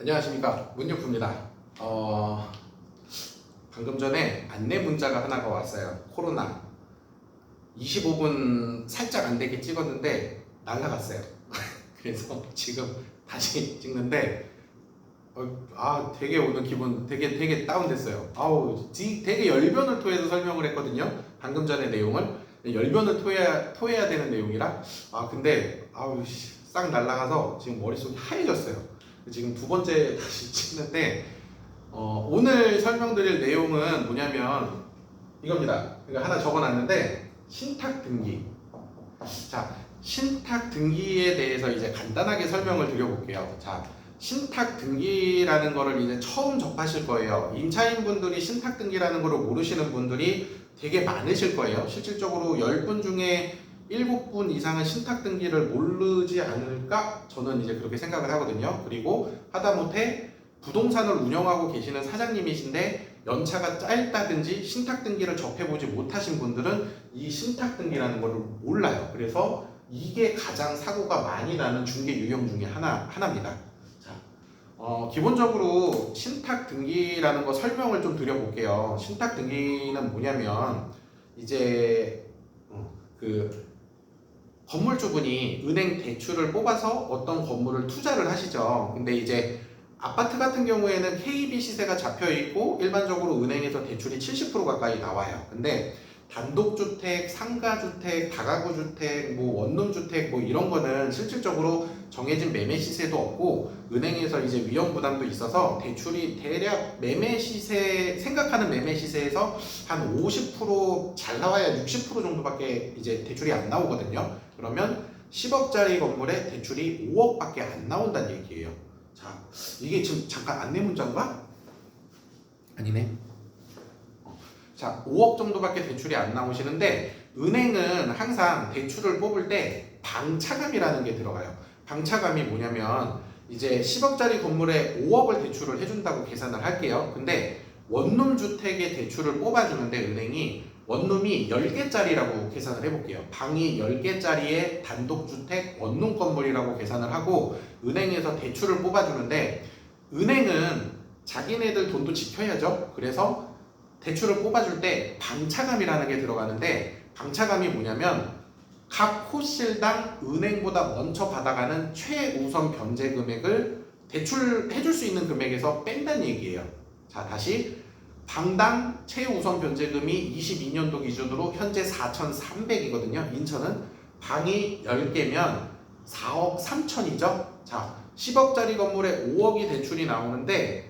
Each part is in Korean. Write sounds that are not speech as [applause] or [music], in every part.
안녕하십니까 문유프입니다. 어, 방금 전에 안내 문자가 하나가 왔어요. 코로나 25분 살짝 안 되게 찍었는데 날라갔어요. [laughs] 그래서 지금 다시 찍는데 어, 아 되게 오늘 기분 되게 되게 다운됐어요. 아우 지- 되게 열변을 토해서 설명을 했거든요. 방금 전에 내용을 열변을 토해야 토해야 되는 내용이라 아 근데 아우 씨, 싹 날라가서 지금 머릿속이 하얘졌어요. 지금 두 번째 [laughs] 다시 찍는데 어, 오늘 설명드릴 내용은 뭐냐면 이겁니다. 이거 하나 적어놨는데 신탁 등기. 자, 신탁 등기에 대해서 이제 간단하게 설명을 드려볼게요. 자, 신탁 등기라는 거를 이제 처음 접하실 거예요. 임차인 분들이 신탁 등기라는 거를 모르시는 분들이 되게 많으실 거예요. 실질적으로 10분 중에 7분 이상은 신탁 등기를 모르지 않을까? 저는 이제 그렇게 생각을 하거든요. 그리고 하다못해 부동산을 운영하고 계시는 사장님이신데 연차가 짧다든지 신탁 등기를 접해보지 못하신 분들은 이 신탁 등기라는 거를 몰라요. 그래서 이게 가장 사고가 많이 나는 중개 유형 중에 하나 하나입니다. 자, 어, 기본적으로 신탁 등기라는 거 설명을 좀 드려볼게요. 신탁 등기는 뭐냐면 이제 어, 그 건물주분이 은행 대출을 뽑아서 어떤 건물을 투자를 하시죠. 근데 이제 아파트 같은 경우에는 KB 시세가 잡혀 있고 일반적으로 은행에서 대출이 70% 가까이 나와요. 근데 단독주택, 상가주택, 다가구주택, 뭐 원룸주택 뭐 이런 거는 실질적으로 정해진 매매 시세도 없고 은행에서 이제 위험 부담도 있어서 대출이 대략 매매 시세 생각하는 매매 시세에서 한 50%잘 나와야 60% 정도밖에 이제 대출이 안 나오거든요. 그러면 10억짜리 건물에 대출이 5억밖에 안 나온다는 얘기예요. 자, 이게 지금 잠깐 안내 문자인가? 아니네. 어, 자, 5억 정도밖에 대출이 안 나오시는데 은행은 항상 대출을 뽑을 때 방차감이라는 게 들어가요. 방차감이 뭐냐면 이제 10억짜리 건물에 5억을 대출을 해준다고 계산을 할게요. 근데 원룸 주택의 대출을 뽑아주는데 은행이 원룸이 10개짜리라고 계산을 해볼게요. 방이 10개짜리의 단독주택 원룸 건물이라고 계산을 하고 은행에서 대출을 뽑아주는데 은행은 자기네들 돈도 지켜야죠. 그래서 대출을 뽑아줄 때 방차감이라는 게 들어가는데 방차감이 뭐냐면 각 호실당 은행보다 먼저 받아가는 최우선 변제 금액을 대출해줄 수 있는 금액에서 뺀다는 얘기예요. 자 다시 방당 최우선 변제금이 22년도 기준으로 현재 4,300이거든요. 인천은 방이 10개면 4억 3천이죠. 자 10억짜리 건물에 5억이 대출이 나오는데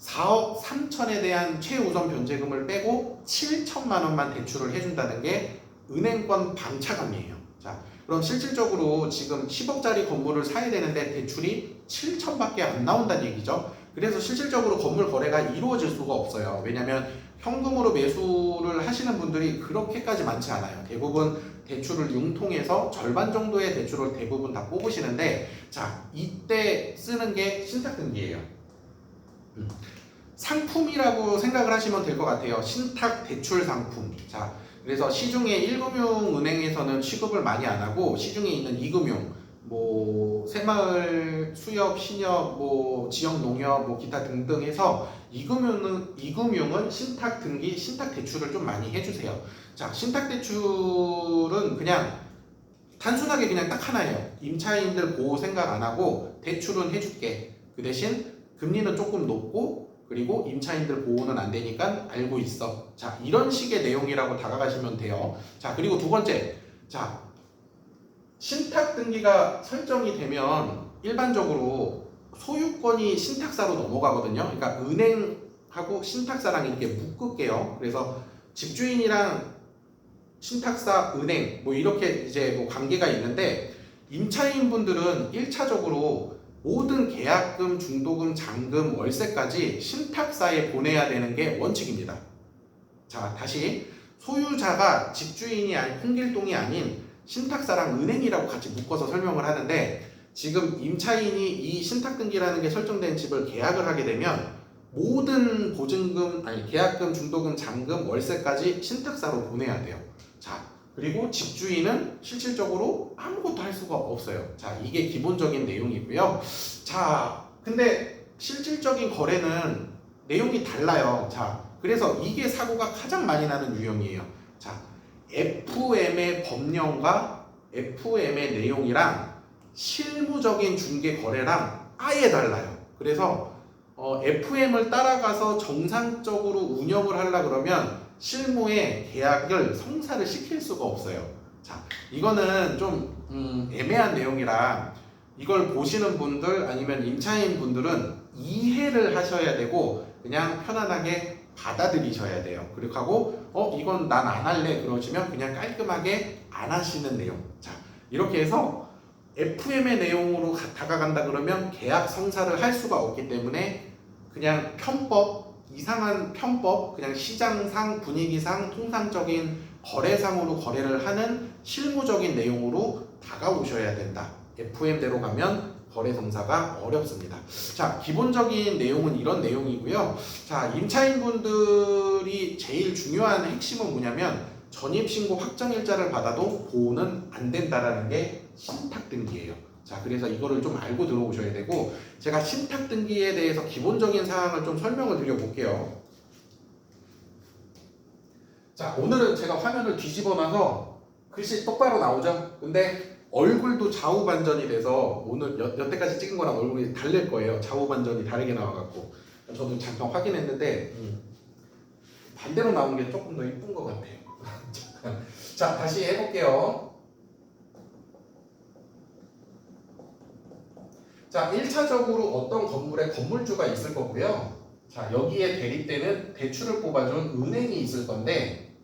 4억 3천에 대한 최우선 변제금을 빼고 7천만 원만 대출을 해준다는 게 은행권 방차감이에요. 자, 그럼 실질적으로 지금 10억짜리 건물을 사야 되는데 대출이 7천밖에 안 나온다는 얘기죠. 그래서 실질적으로 건물 거래가 이루어질 수가 없어요. 왜냐하면 현금으로 매수를 하시는 분들이 그렇게까지 많지 않아요. 대부분 대출을 융통해서 절반 정도의 대출을 대부분 다 뽑으시는데 자 이때 쓰는 게 신탁 등기예요. 음. 상품이라고 생각을 하시면 될 것 같아요. 신탁 대출 상품. 자 그래서 시중에 1금융 은행에서는 취급을 많이 안 하고 시중에 있는 2금융 뭐 새마을 수협 신협 뭐 지역 농협 뭐 기타 등등 해서 이금융은 이금융은 신탁 등기 신탁 대출을 좀 많이 해주세요. 자 신탁 대출은 그냥 단순하게 그냥 딱 하나예요. 임차인들 보호 생각 안 하고 대출은 해줄게. 그 대신 금리는 조금 높고 그리고 임차인들 보호는 안 되니까 알고 있어. 자 이런 식의 내용이라고 다가가시면 돼요. 자 그리고 두 번째 자 신탁 등기가 설정이 되면 일반적으로 소유권이 신탁사로 넘어가거든요. 그러니까 은행하고 신탁사랑 이렇게 묶을게요. 그래서 집주인이랑 신탁사, 은행 뭐 이렇게 이제 뭐 관계가 있는데 임차인 분들은 1차적으로 모든 계약금, 중도금, 잔금, 월세까지 신탁사에 보내야 되는 게 원칙입니다. 자, 다시 소유자가 집주인이 아닌 홍길동이 아닌 신탁사랑 은행이라고 같이 묶어서 설명을 하는데 지금 임차인이 이 신탁등기라는 게 설정된 집을 계약을 하게 되면 모든 보증금 아니 계약금, 중도금, 잔금, 월세까지 신탁사로 보내야 돼요. 자 그리고 집주인은 실질적으로 아무것도 할 수가 없어요. 자 이게 기본적인 내용이고요. 자 근데 실질적인 거래는 내용이 달라요. 자, 그래서 이게 사고가 가장 많이 나는 유형이에요. 자, FM의 법령과 FM의 내용이랑 실무적인 중개 거래랑 아예 달라요. 그래서 어, FM을 따라가서 정상적으로 운영을 하려 그러면 실무에 계약을 성사를 시킬 수가 없어요. 자, 이거는 좀 음, 애매한 내용이라 이걸 보시는 분들 아니면 임차인 분들은 이해를 하셔야 되고 그냥 편안하게 받아들이셔야 돼요. 그리고 하고 어 이건 난 안 할래 그러시면 그냥 깔끔하게 안 하시는 내용. 자 이렇게 해서 FM의 내용으로 가- 다가간다 그러면 계약 성사를 할 수가 없기 때문에 그냥 편법 이상한 편법 그냥 시장상 분위기상 통상적인 거래상으로 거래를 하는 실무적인 내용으로 다가오셔야 된다. FM대로 가면 거래 성사가 어렵습니다. 자, 기본적인 내용은 이런 내용이고요. 자, 임차인분들이 제일 중요한 핵심은 뭐냐면 전입신고 확정일자를 받아도 보호는 안 된다라는 게 신탁등기예요. 자, 그래서 이거를 좀 알고 들어오셔야 되고 제가 신탁 등기에 대해서 기본적인 사항을 좀 설명을 드려볼게요. 자, 오늘은 제가 화면을 뒤집어 놔서 글씨 똑바로 나오죠? 근데 얼굴도 좌우 반전이 돼서 오늘 여, 여태까지 찍은 거랑 얼굴이 다를 거예요. 좌우 반전이 다르게 나와갖고 저도 잠깐 확인했는데 음, 반대로 나온 게 조금 더 이쁜 것 같아요. [laughs] 자 다시 해볼게요. 자 1차적으로 어떤 건물에 건물주가 있을 거고요. 자 여기에 대립되는 대출을 뽑아준 은행이 있을 건데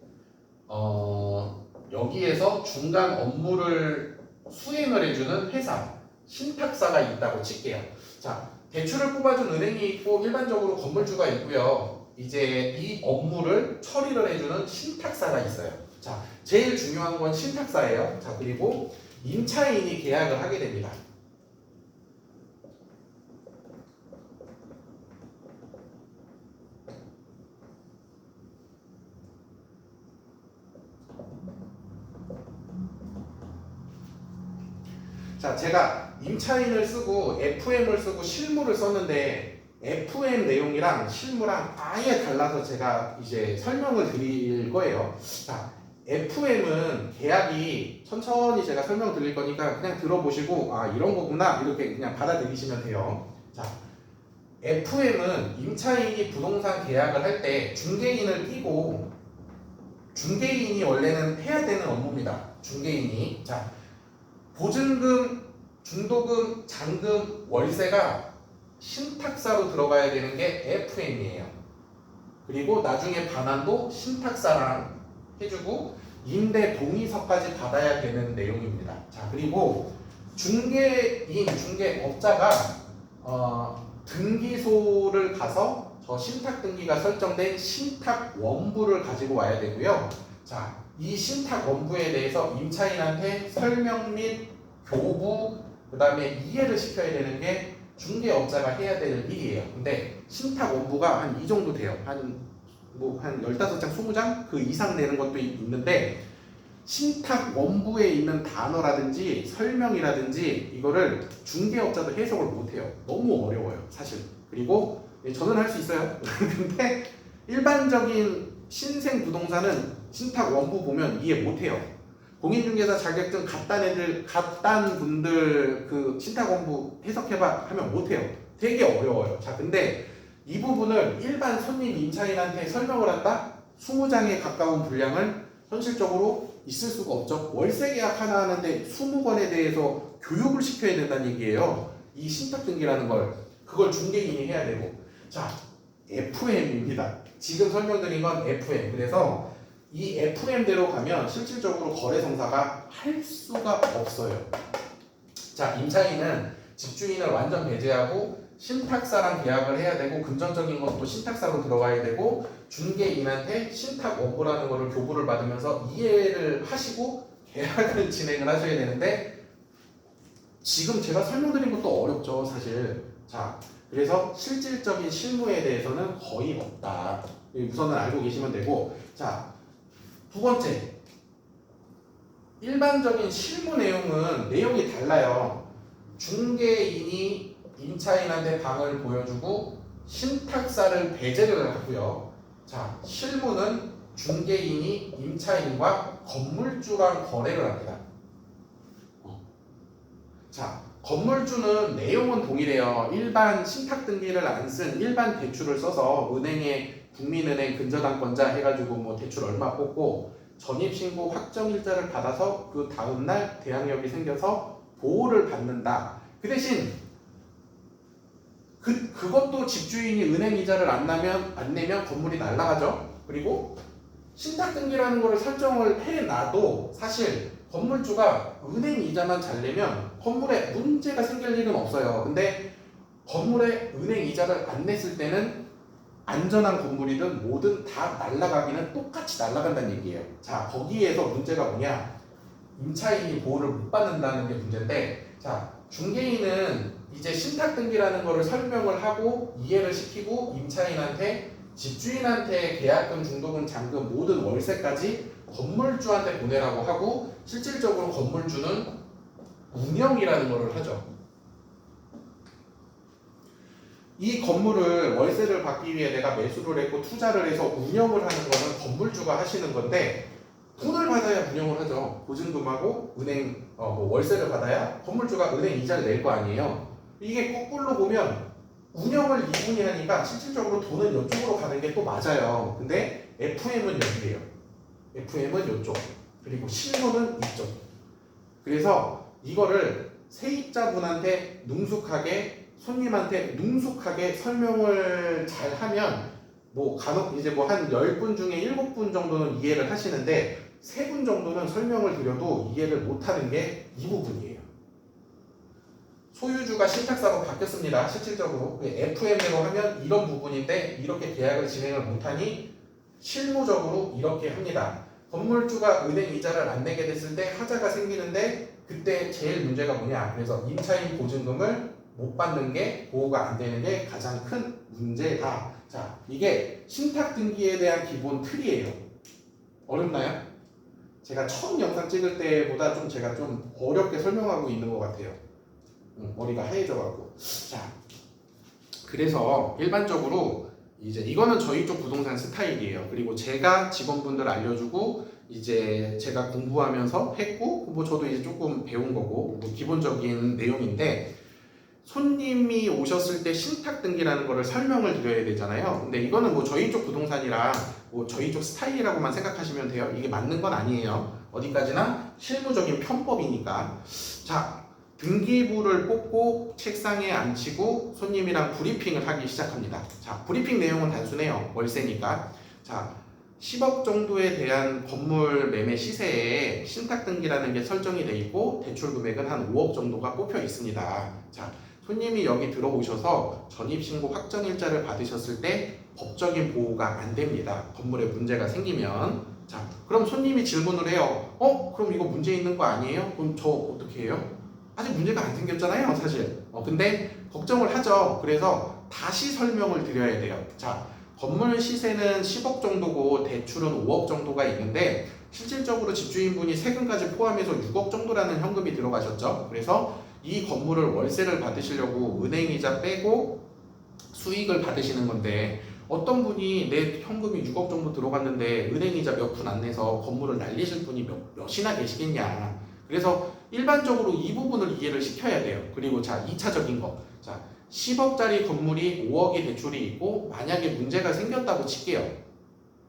어, 여기에서 중간 업무를 수행을 해주는 회사, 신탁사가 있다고 칠게요. 자, 대출을 뽑아준 은행이 있고 일반적으로 건물주가 있고요. 이제 이 업무를 처리를 해주는 신탁사가 있어요. 자, 제일 중요한 건 신탁사예요. 자, 그리고 임차인이 계약을 하게 됩니다. 자, 제가 임차인을 쓰고 FM을 쓰고 실무를 썼는데 FM 내용이랑 실무랑 아예 달라서 제가 이제 설명을 드릴 거예요. 자, FM은 계약이 천천히 제가 설명 드릴 거니까 그냥 들어보시고 아 이런 거구나 이렇게 그냥 받아들이시면 돼요. 자, FM은 임차인이 부동산 계약을 할 때 중개인을 끼고 중개인이 원래는 해야 되는 업무입니다. 중개인이 자 보증금, 중도금, 잔금, 월세가 신탁사로 들어가야 되는 게 FM이에요. 그리고 나중에 반환도 신탁사랑 해주고 임대 동의서까지 받아야 되는 내용입니다. 자 그리고 중개인, 중개업자가 어, 등기소를 가서 저 신탁 등기가 설정된 신탁 원부를 가지고 와야 되고요. 자, 이 신탁 원부에 대해서 임차인한테 설명 및 교부 그 다음에 이해를 시켜야 되는 게 중개업자가 해야 될 일이에요. 근데 신탁 원부가 한 이 정도 돼요. 한 뭐 한 15장, 20장 그 이상 되는 것도 있- 있는데 신탁 원부에 있는 단어라든지 설명이라든지 이거를 중개업자도 해석을 못 해요. 너무 어려워요, 사실. 그리고 예, 저는 할 수 있어요. [laughs] 근데 일반적인 신생 부동산은 신탁 원부 보면 이해 못 해요. 공인중개사 자격증 갓딴 애들, 갓딴 분들 그 신탁 원부 해석해봐 하면 못 해요. 되게 어려워요. 자, 근데 이 부분을 일반 손님 임차인한테 설명을 한다? 20장에 가까운 분량을 현실적으로 있을 수가 없죠. 월세 계약 하나 하는데 20건에 대해서 교육을 시켜야 된다는 얘기예요. 이 신탁 등기라는 걸 그걸 중개인이 해야 되고 자 FM입니다. 지금 설명드린 건 FM. 그래서 이 FM대로 가면 실질적으로 거래 성사가 할 수가 없어요. 자 임차인은 집주인을 완전 배제하고 신탁사랑 계약을 해야 되고 금전적인 것도 신탁사로 들어가야 되고 중개인한테 신탁 원부라는 거를 교부를 받으면서 이해를 하시고 계약을 [laughs] 진행을 하셔야 되는데 지금 제가 설명드린 것도 어렵죠 사실. 자 그래서 실질적인 실무에 대해서는 거의 없다. 이 우선은 알고 계시면 되고. 자 두 번째 일반적인 실무 내용은 내용이 달라요 중개인이 임차인한테 방을 보여주고 신탁사를 배제를 하고요. 자, 실무는 중개인이 임차인과 건물주랑 거래를 합니다. 어. 자, 건물주는 내용은 동일해요. 일반 신탁 등기를 안 쓴 일반 대출을 써서 은행에 국민은행 근저당권자 해가지고 뭐 대출 얼마 뽑고 전입신고 확정일자를 받아서 그 다음날 대항력이 생겨서 보호를 받는다. 그 대신 그 그것도 집주인이 은행 이자를 안 나면 안 내면 건물이 날라가죠. 그리고 신탁 등기라는 거를 설정을 해놔도 사실 건물주가 은행 이자만 잘 내면 건물에 문제가 생길 일은 없어요. 근데 건물에 은행 이자를 안 냈을 때는 안전한 건물이든 뭐든 다 날라가기는 똑같이 날라간다는 얘기예요. 자, 거기에서 문제가 뭐냐? 임차인이 보호를 못 받는다는 게 문제인데, 자, 중개인은 이제 신탁 등기라는 거를 설명을 하고 이해를 시키고 임차인한테 집주인한테 계약금, 중도금, 잔금 모든 월세까지 건물주한테 보내라고 하고 실질적으로 건물주는 운영이라는 거를 하죠. 이 건물을 월세를 받기 위해 내가 매수를 했고 투자를 해서 운영을 하는 거는 건물주가 하시는 건데 돈을 받아야 운영을 하죠. 보증금하고 은행 어, 뭐 월세를 받아야 건물주가 은행 이자를 낼 거 아니에요. 이게 거꾸로 보면 운영을 이분이 하니까 실질적으로 돈은 이쪽으로 가는 게 또 맞아요. 근데 FM은 여기래요. FM은 이쪽. 그리고 실무는 이쪽. 그래서 이거를 세입자분한테 능숙하게 손님한테 능숙하게 설명을 잘 하면 뭐 간혹 이제 뭐 한 10분 중에 7분 정도는 이해를 하시는데 3분 정도는 설명을 드려도 이해를 못 하는 게 이 부분이에요. 소유주가 신탁사로 바뀌었습니다. 실질적으로 FM으로 하면 이런 부분인데 이렇게 계약을 진행을 못하니 실무적으로 이렇게 합니다. 건물주가 은행 이자를 안 내게 됐을 때 하자가 생기는데 그때 제일 문제가 뭐냐? 그래서 임차인 보증금을 못 받는 게 보호가 안 되는 게 가장 큰 문제다. 자, 이게 신탁 등기에 대한 기본 틀이에요. 어렵나요? 제가 처음 영상 찍을 때보다 좀 제가 좀 어렵게 설명하고 있는 것 같아요. 응, 머리가 하얘져가고. 자, 그래서 일반적으로 이제 이거는 저희 쪽 부동산 스타일이에요. 그리고 제가 직원분들 알려주고 이제 제가 공부하면서 했고 뭐 저도 이제 조금 배운 거고 뭐 기본적인 내용인데 손님이 오셨을 때 신탁 등기라는 거를 설명을 드려야 되잖아요. 근데 이거는 뭐 저희 쪽 부동산이라 뭐 저희 쪽 스타일이라고만 생각하시면 돼요. 이게 맞는 건 아니에요. 어디까지나 실무적인 편법이니까. 자, 등기부를 뽑고 책상에 앉히고 손님이랑 브리핑을 하기 시작합니다. 자, 브리핑 내용은 단순해요. 월세니까. 자, 10억 정도에 대한 건물 매매 시세에 신탁 등기라는 게 설정이 돼 있고 대출 금액은 한 5억 정도가 꼽혀 있습니다. 자, 손님이 여기 들어오셔서 전입신고 확정일자를 받으셨을 때 법적인 보호가 안 됩니다. 건물에 문제가 생기면. 자, 그럼 손님이 질문을 해요. 어? 그럼 이거 문제 있는 거 아니에요? 그럼 저 어떻게 해요? 아직 문제가 안 생겼잖아요, 사실. 어, 근데 걱정을 하죠. 그래서 다시 설명을 드려야 돼요. 자, 건물 시세는 10억 정도고 대출은 5억 정도가 있는데 실질적으로 집주인분이 세금까지 포함해서 6억 정도라는 현금이 들어가셨죠. 그래서 이 건물을 월세를 받으시려고 은행이자 빼고 수익을 받으시는 건데 어떤 분이 내 현금이 6억 정도 들어갔는데 은행이자 몇 푼 안 내서 건물을 날리실 분이 몇, 몇이나 계시겠냐. 그래서 일반적으로 이 부분을 이해를 시켜야 돼요. 그리고 자, 2차적인 거. 자, 10억짜리 건물이 5억의 대출이 있고 만약에 문제가 생겼다고 칠게요.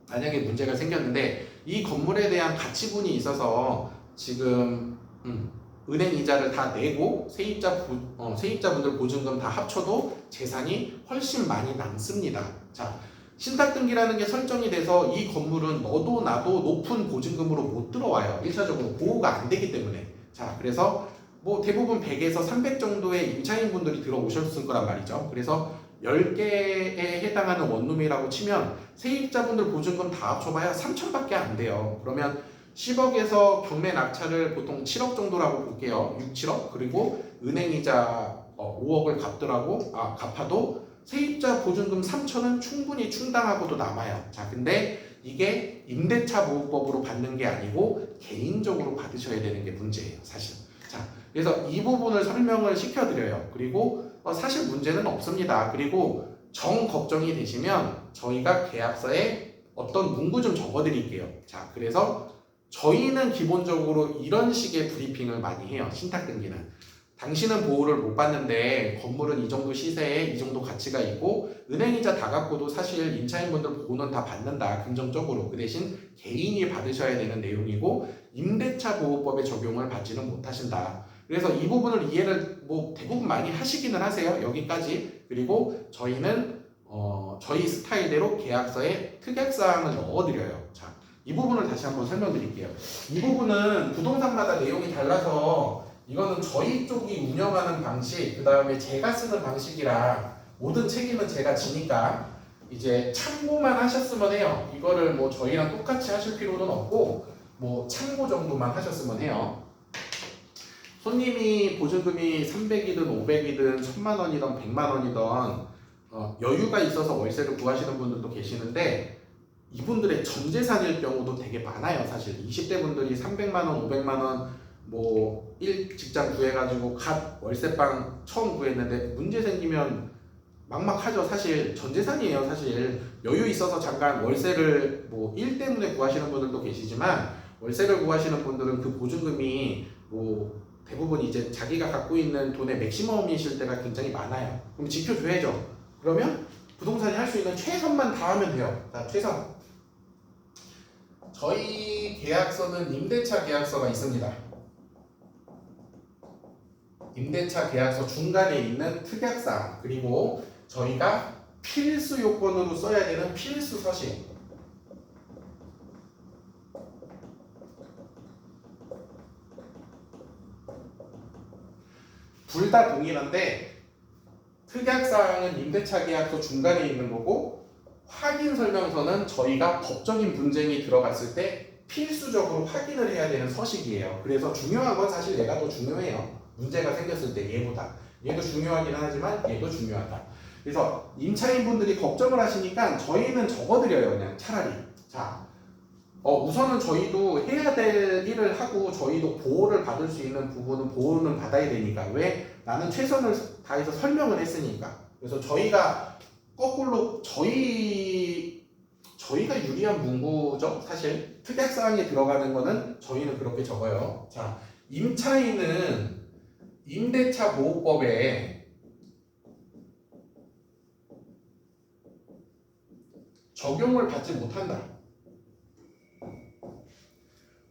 만약에 문제가 생겼는데 이 건물에 대한 가치분이 있어서 지금 음, 은행 이자를 다 내고 세입자 부, 어, 세입자분들 보증금 다 합쳐도 재산이 훨씬 많이 남습니다. 자, 신탁 등기라는 게 설정이 돼서 이 건물은 너도 나도 높은 보증금으로 못 들어와요. 1차적으로 보호가 안 되기 때문에. 자, 그래서 뭐 대부분 100에서 300 정도의 임차인분들이 들어오셨을 거란 말이죠. 그래서 10개에 해당하는 원룸이라고 치면 세입자분들 보증금 다 합쳐봐야 3천밖에 안 돼요. 그러면 10억에서 경매 낙찰을 보통 7억 정도라고 볼게요. 6, 7억. 그리고 은행이자 5억을 갚더라고, 아, 갚아도 세입자 보증금 3천은 충분히 충당하고도 남아요. 자, 근데 이게 임대차 보호법으로 받는 게 아니고 개인적으로 받으셔야 되는 게 문제예요, 사실. 자, 그래서 이 부분을 설명을 시켜드려요. 그리고 어, 사실 문제는 없습니다. 그리고 정 걱정이 되시면 저희가 계약서에 어떤 문구 좀 적어드릴게요. 자, 그래서 저희는 기본적으로 이런 식의 브리핑을 많이 해요. 신탁 등기는. 당신은 보호를 못 받는데 건물은 이 정도 시세에 이 정도 가치가 있고 은행이자 다 갖고도 사실 임차인분들 보호는 다 받는다 긍정적으로 그 대신 개인이 받으셔야 되는 내용이고 임대차 보호법의 적용을 받지는 못하신다. 그래서 이 부분을 이해를 뭐 대부분 많이 하시기는 하세요. 여기까지 그리고 저희는 어, 저희 스타일대로 계약서에 특약 사항을 넣어드려요. 자, 이 부분을 다시 한번 설명드릴게요. 이 부분은 부동산마다 내용이 달라서 이거는 저희 쪽이 운영하는 방식, 그 다음에 제가 쓰는 방식이라 모든 책임은 제가 지니까 이제 참고만 하셨으면 해요. 이거를 뭐 저희랑 똑같이 하실 필요는 없고 뭐 참고 정도만 하셨으면 해요. 손님이 보증금이 300이든 500이든 1000만 원이든 100만 원이든 어, 여유가 있어서 월세를 구하시는 분들도 계시는데 이분들의 전 재산일 경우도 되게 많아요. 사실 20대 분들이 300만 원, 500만 원, 뭐1 직장 구해가지고 갓 월세방 처음 구했는데 문제 생기면 막막하죠. 사실 전 재산이에요. 사실 여유 있어서 잠깐 월세를 뭐 일 때문에 구하시는 분들도 계시지만 월세를 구하시는 분들은 그 보증금이 뭐 대부분 이제 자기가 갖고 있는 돈의 맥시멈이실 때가 굉장히 많아요. 그럼 지켜줘야죠. 그러면 부동산이 할 수 있는 최선만 다하면 돼요. 자, 최선. 저희 계약서는 임대차 계약서가 있습니다. 임대차 계약서 중간에 있는 특약사항 그리고 저희가 필수 요건으로 써야 되는 필수 서식 둘다 동일한데 특약사항은 임대차 계약서 중간에 있는 거고 확인 설명서는 저희가 법적인 분쟁이 들어갔을 때 필수적으로 확인을 해야 되는 서식이에요. 그래서 중요한 건 사실 얘가 더 중요해요. 문제가 생겼을 때 얘보다 얘도 중요하긴 하지만 얘도 중요하다. 그래서 임차인분들이 걱정을 하시니까 저희는 적어드려요 그냥 차라리 자 어, 우선은 저희도 해야 될 일을 하고 저희도 보호를 받을 수 있는 부분은 보호는 받아야 되니까 왜 나는 최선을 다해서 설명을 했으니까 그래서 저희가 거꾸로 저희 저희가 유리한 문구죠 사실 특약 사항에 들어가는 거는 저희는 그렇게 적어요 자 임차인은 임대차 보호법에 적용을 받지 못한다.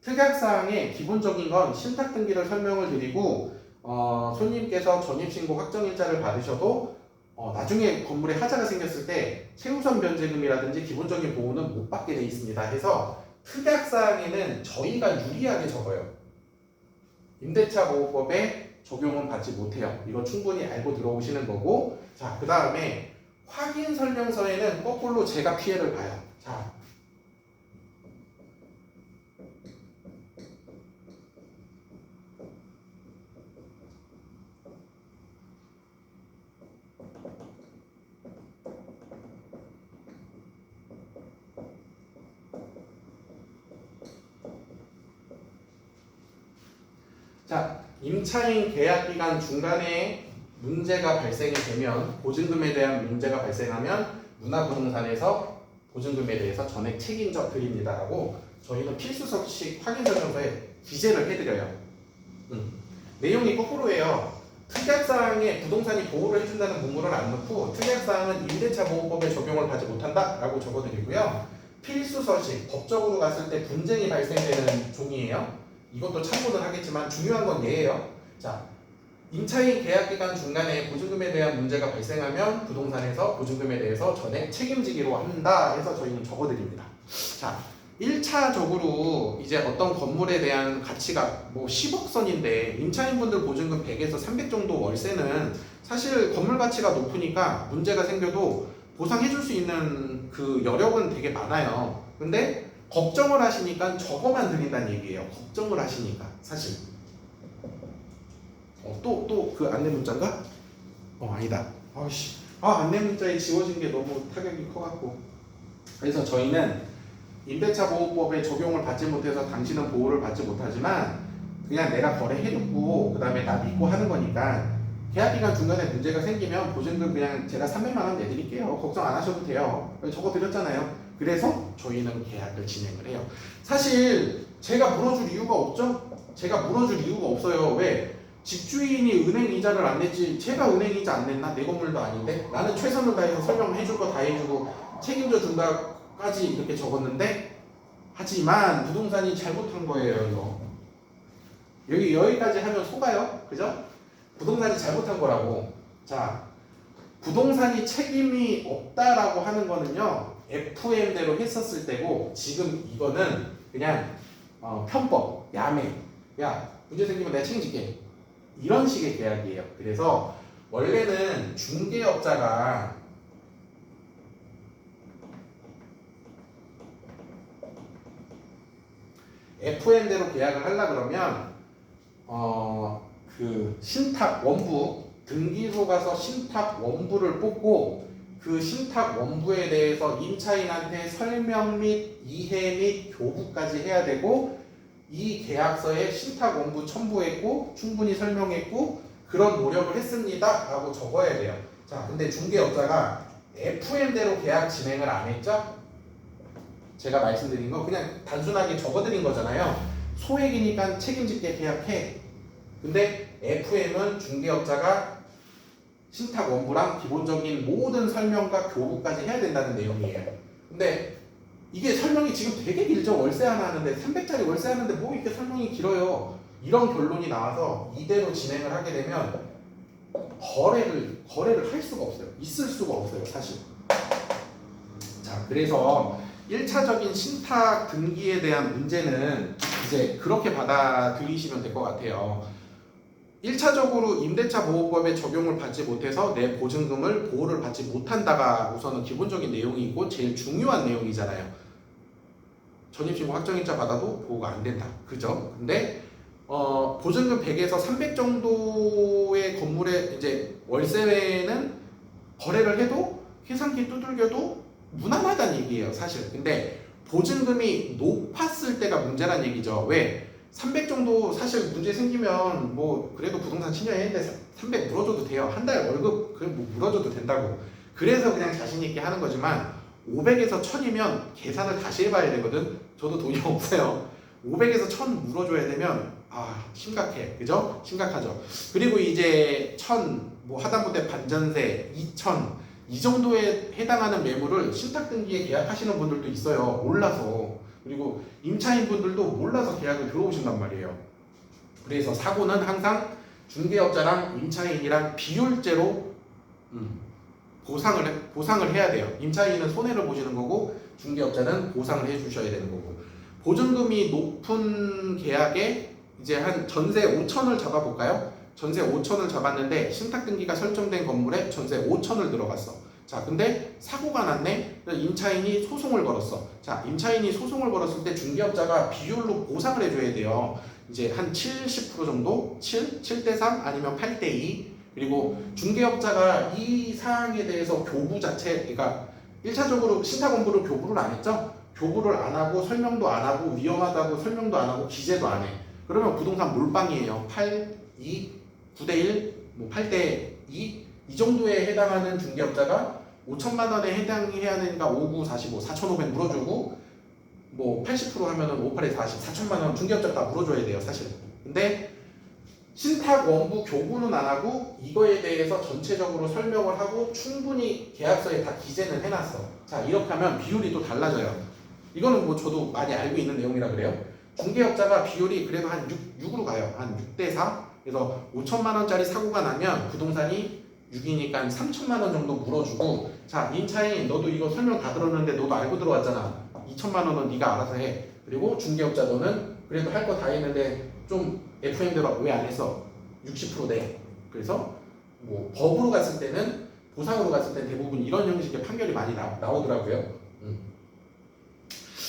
특약사항의 기본적인 건 신탁 등기를 설명을 드리고 어, 손님께서 전입신고 확정일자를 받으셔도 어, 나중에 건물에 하자가 생겼을 때 최우선 변제금이라든지 기본적인 보호는 못 받게 돼 있습니다. 해서 특약사항에는 저희가 유리하게 적어요. 임대차 보호법에 적용은 받지 못해요. 이거 충분히 알고 들어오시는 거고 자 그 다음에 확인 설명서에는 거꾸로 제가 피해를 봐요. 자. 자, 임차인 계약 기간 중간에 문제가 발생이 되면 보증금에 대한 문제가 발생하면 문화부동산에서 보증금에 대해서 전액 책임져 드립니다라고 저희는 필수석식 확인 설명서에 기재를 해드려요. 음. 내용이 거꾸로예요. 특약사항에 부동산이 보호를 해준다는 문구를 안 넣고 특약사항은 임대차 보호법에 적용을 받지 못한다라고 적어드리고요. 필수서식 법적으로 갔을 때 분쟁이 발생되는 종이에요. 이것도 참고는 하겠지만 중요한 건 얘예요. 자, 임차인 계약 기간 중간에 보증금에 대한 문제가 발생하면 부동산에서 보증금에 대해서 전액 책임지기로 한다 해서 저희는 적어드립니다. 자, 1차적으로 이제 어떤 건물에 대한 가치가 뭐 10억 선인데 임차인분들 보증금 100에서 300 정도 월세는 사실 건물 가치가 높으니까 문제가 생겨도 보상해줄 수 있는 그 여력은 되게 많아요. 근데 걱정을 하시니까 저거만 드린다는 얘기예요. 걱정을 하시니까 사실. 어, 또또 그 안내 문자인가? 어 아니다. 아씨, 아 안내 문자에 지워진 게 너무 타격이 커갖고. 그래서 저희는 임대차 보호법에 적용을 받지 못해서 당신은 보호를 받지 못하지만 그냥 내가 거래해놓고 그 다음에 나 믿고 하는 거니까 계약 기간 중간에 문제가 생기면 보증금 그냥 제가 300만 원 내드릴게요. 걱정 안 하셔도 돼요. 적어 드렸잖아요. 그래서 저희는 계약을 진행을 해요. 사실 제가 물어줄 이유가 없죠? 제가 물어줄 이유가 없어요. 왜? 집주인이 은행 이자를 안 냈지 제가 은행 이자 안 냈나? 내 건물도 아닌데 나는 최선을 다해서 설명해줄 거 다 해주고 책임져 준다까지 이렇게 적었는데 하지만 부동산이 잘못한 거예요 이거 여기 여기까지 하면 속아요 그죠? 부동산이 잘못한 거라고 자 부동산이 책임이 없다라고 하는 거는요 FM대로 했었을 때고 지금 이거는 그냥 어, 편법 야매 야 문제 생기면 내가 책임질게. 이런 식의 계약이에요. 그래서 원래는 중개업자가 FM대로 계약을 하려 그러면 어 그 신탁 원부 등기소 가서 신탁 원부를 뽑고 그 신탁 원부에 대해서 임차인한테 설명 및 이해 및 교부까지 해야 되고 이 계약서에 신탁 원부 첨부했고 충분히 설명했고 그런 노력을 했습니다 라고 적어야 돼요. 자 근데 중개업자가 FM대로 계약 진행을 안 했죠? 제가 말씀드린 거 그냥 단순하게 적어드린 거잖아요. 소액이니까 책임질게 계약해. 근데 FM은 중개업자가 신탁 원부랑 기본적인 모든 설명과 교부까지 해야 된다는 내용이에요. 근데 이게 설명이 지금 되게 길죠. 월세 하나 하는데 300짜리 월세 하는데 뭐 이렇게 설명이 길어요. 이런 결론이 나와서 이대로 진행을 하게 되면 거래를 거래를 할 수가 없어요. 있을 수가 없어요, 사실. 자, 그래서 1차적인 신탁 등기에 대한 문제는 이제 그렇게 받아들이시면 될 것 같아요. 1차적으로 임대차 보호법의 적용을 받지 못해서 내 보증금을 보호를 받지 못한다가 우선은 기본적인 내용이고 제일 중요한 내용이잖아요. 전입신고 확정일자 받아도 보호가 안 된다. 그죠? 근데 어, 보증금 100에서 300 정도의 건물에 이제 월세는 거래를 해도 계산기 두들겨도 무난하다는 얘기예요, 사실. 근데 보증금이 높았을 때가 문제란 얘기죠. 왜? 300 정도 사실 문제 생기면 뭐 그래도 부동산 침해했는데 300 물어줘도 돼요. 한 달 월급 그뭐 물어줘도 된다고. 그래서 그냥 자신 있게 하는 거지만 500에서 1000이면 계산을 다시 해봐야 되거든. 저도 돈이 [laughs] 없어요. 500에서 1000 물어줘야 되면 아 심각해, 그죠? 심각하죠. 그리고 이제 1000뭐 하다못해 반전세 2000 이 정도에 해당하는 매물을 신탁 등기에 계약하시는 분들도 있어요. 몰라서. 그리고 임차인 분들도 몰라서 계약을 들어오신단 말이에요. 그래서 사고는 항상 중개업자랑 임차인이랑 비율제로 음, 보상을 해- 보상을 해야 돼요. 임차인은 손해를 보시는 거고 중개업자는 보상을 해주셔야 되는 거고 보증금이 높은 계약에 이제 한 전세 5천을 잡아볼까요? 전세 5천을 잡았는데 신탁 등기가 설정된 건물에 전세 5천을 들어갔어. 자, 근데 사고가 났네. 임차인이 소송을 걸었어. 자, 임차인이 소송을 걸었을 때 중개업자가 비율로 보상을 해줘야 돼요. 이제 한 70% 정도, 7, 7대 3 아니면 8대 2. 그리고 중개업자가 이 사항에 대해서 교부 자체, 그러니까 1차적으로 신탁 원부를 교부를 안 했죠? 교부를 안 하고 설명도 안 하고 위험하다고 설명도 안 하고 기재도 안 해. 그러면 부동산 몰빵이에요. 8, 2, 9대 1, 뭐 8대 2. 이 정도에 해당하는 중개업자가 5천만 원에 해당해야 되니까 5, 9, 45, 4,500 물어주고 뭐 80% 하면은 5, 8에 40, 4천만 원 중개업자 다 물어줘야 돼요, 사실. 근데 신탁 원부 교부는 안 하고 이거에 대해서 전체적으로 설명을 하고 충분히 계약서에 다 기재는 해놨어. 자, 이렇게 하면 비율이 또 달라져요. 이거는 뭐 저도 많이 알고 있는 내용이라 그래요. 중개업자가 비율이 그래도 한 6, 6으로 가요. 한 6대 4. 그래서 5천만 원짜리 사고가 나면 부동산이 6이니까 3천만 원 정도 물어주고 자 임차인 너도 이거 설명 다 들었는데 너도 알고 들어왔잖아. 2천만 원은 네가 알아서 해. 그리고 중개업자 너는 그래도 할 거 다 했는데 좀 FM대로 왜 안 했어 60%내. 그래서 뭐 법으로 갔을 때는 보상으로 갔을 때 대부분 이런 형식의 판결이 많이 나, 나오더라고요. 음.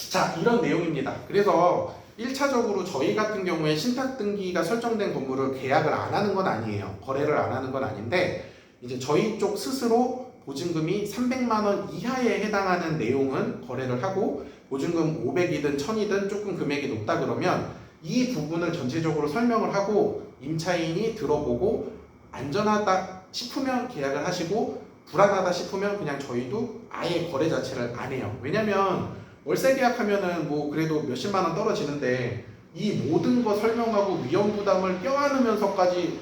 자 이런 내용입니다. 그래서 1차적으로 저희 같은 경우에 신탁 등기가 설정된 건물을 계약을 안 하는 건 아니에요. 거래를 안 하는 건 아닌데 이제 저희 쪽 스스로 보증금이 300만 원 이하에 해당하는 내용은 거래를 하고 보증금 500이든 1000이든 조금 금액이 높다 그러면 이 부분을 전체적으로 설명을 하고 임차인이 들어보고 안전하다 싶으면 계약을 하시고 불안하다 싶으면 그냥 저희도 아예 거래 자체를 안 해요. 왜냐면 월세 계약하면은 뭐 그래도 몇십만 원 떨어지는데 이 모든 거 설명하고 위험 부담을 껴안으면서까지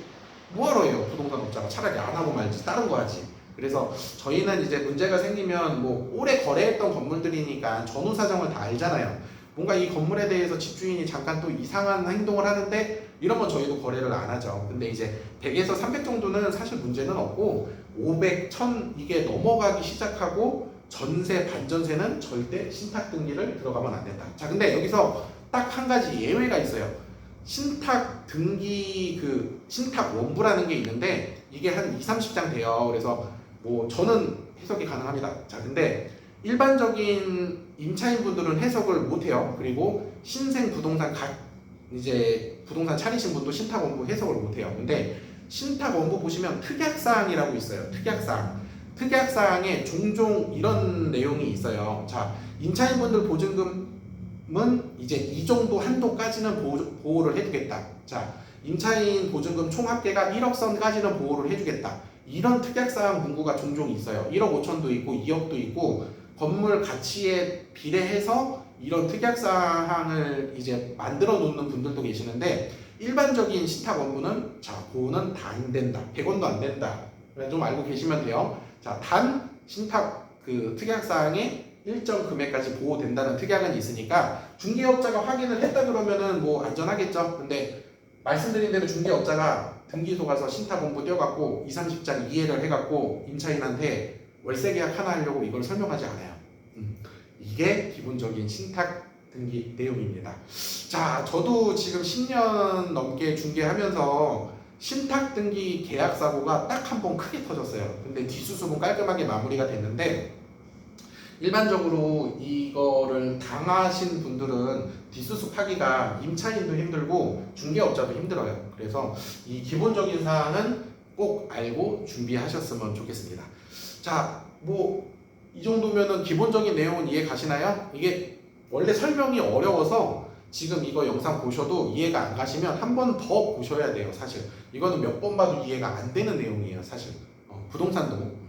뭐하러 해요? 부동산 업자가 차라리 안 하고 말지 다른 거 하지. 그래서 저희는 이제 문제가 생기면 뭐 오래 거래했던 건물들이니까 전후 사정을 다 알잖아요. 뭔가 이 건물에 대해서 집주인이 잠깐 또 이상한 행동을 하는데 이러면 저희도 거래를 안 하죠. 근데 이제 100에서 300 정도는 사실 문제는 없고 500, 1000 이게 넘어가기 시작하고 전세, 반전세는 절대 신탁 등기를 들어가면 안 된다. 자 근데 여기서 딱 한 가지 예외가 있어요 신탁 등기 그 신탁 원부라는 게 있는데 이게 한 2, 30장 돼요. 그래서 뭐 저는 해석이 가능합니다. 자, 근데 일반적인 임차인 분들은 해석을 못 해요. 그리고 신생 부동산 각 이제 부동산 차리신 분도 신탁 원부 해석을 못 해요. 근데 신탁 원부 보시면 특약 사항이라고 있어요. 특약 사항. 특약 사항에 종종 이런 내용이 있어요. 자, 임차인 분들 보증금 은 이제 이 정도 한도까지는 보호, 를 해주겠다. 자, 임차인 보증금 총 합계가 1억 선까지는 보호를 해주겠다. 이런 특약사항 문구가 종종 있어요. 1억 5천도 있고 2억도 있고 건물 가치에 비례해서 이런 특약사항을 이제 만들어 놓는 분들도 계시는데 일반적인 신탁 원부는 자 보호는 다 안 된다. 100원도 안 된다. 좀 알고 계시면 돼요. 자, 단 신탁 그 특약사항에 일정 금액까지 보호된다는 특약은 있으니까 중개업자가 확인을 했다 그러면은 뭐 안전하겠죠. 근데 말씀드린 대로 중개업자가 등기소 가서 신탁 공부 떼어갖고 2, 30장 이해를 해갖고 임차인한테 월세 계약 하나 하려고 이걸 설명하지 않아요. 음, 이게 기본적인 신탁 등기 내용입니다. 자, 저도 지금 10년 넘게 중개하면서 신탁 등기 계약 사고가 딱 한 번 크게 터졌어요. 근데 뒷수습은 깔끔하게 마무리가 됐는데 일반적으로 이거를 당하신 분들은 뒷수습하기가 임차인도 힘들고 중개업자도 힘들어요. 그래서 이 기본적인 사항은 꼭 알고 준비하셨으면 좋겠습니다. 자, 뭐 이 정도면은 기본적인 내용은 이해 가시나요? 이게 원래 설명이 어려워서 지금 이거 영상 보셔도 이해가 안 가시면 한 번 더 보셔야 돼요, 사실. 이거는 몇 번 봐도 이해가 안 되는 내용이에요, 사실. 어, 부동산도.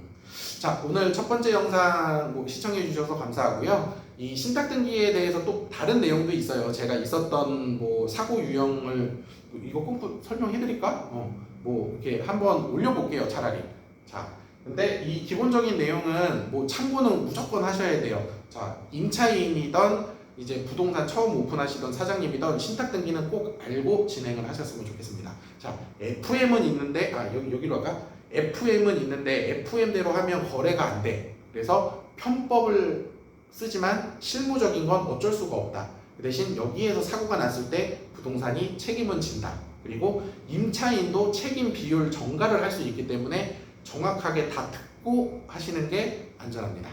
자, 오늘 첫 번째 영상 뭐 시청해 주셔서 감사하고요. 이 신탁 등기에 대해서 또 다른 내용도 있어요. 제가 있었던 뭐 사고 유형을 뭐 이거 꼭 설명해 드릴까? 어, 뭐 이렇게 한번 올려 볼게요, 차라리. 자, 근데 이 기본적인 내용은 뭐 참고는 무조건 하셔야 돼요. 자, 임차인이던 이제 부동산 처음 오픈하시던 사장님이던 신탁 등기는 꼭 알고 진행을 하셨으면 좋겠습니다. 자, FM은 있는데 아 여기 여기로 갈까? FM은 있는데 FM대로 하면 거래가 안 돼. 그래서 편법을 쓰지만 실무적인 건 어쩔 수가 없다. 그 대신 여기에서 사고가 났을 때 부동산이 책임은 진다. 그리고 임차인도 책임 비율 전가를 할 수 있기 때문에 정확하게 다 듣고 하시는 게 안전합니다.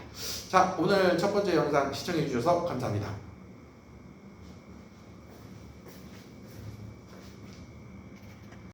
자, 오늘 첫 번째 영상 시청해 주셔서 감사합니다.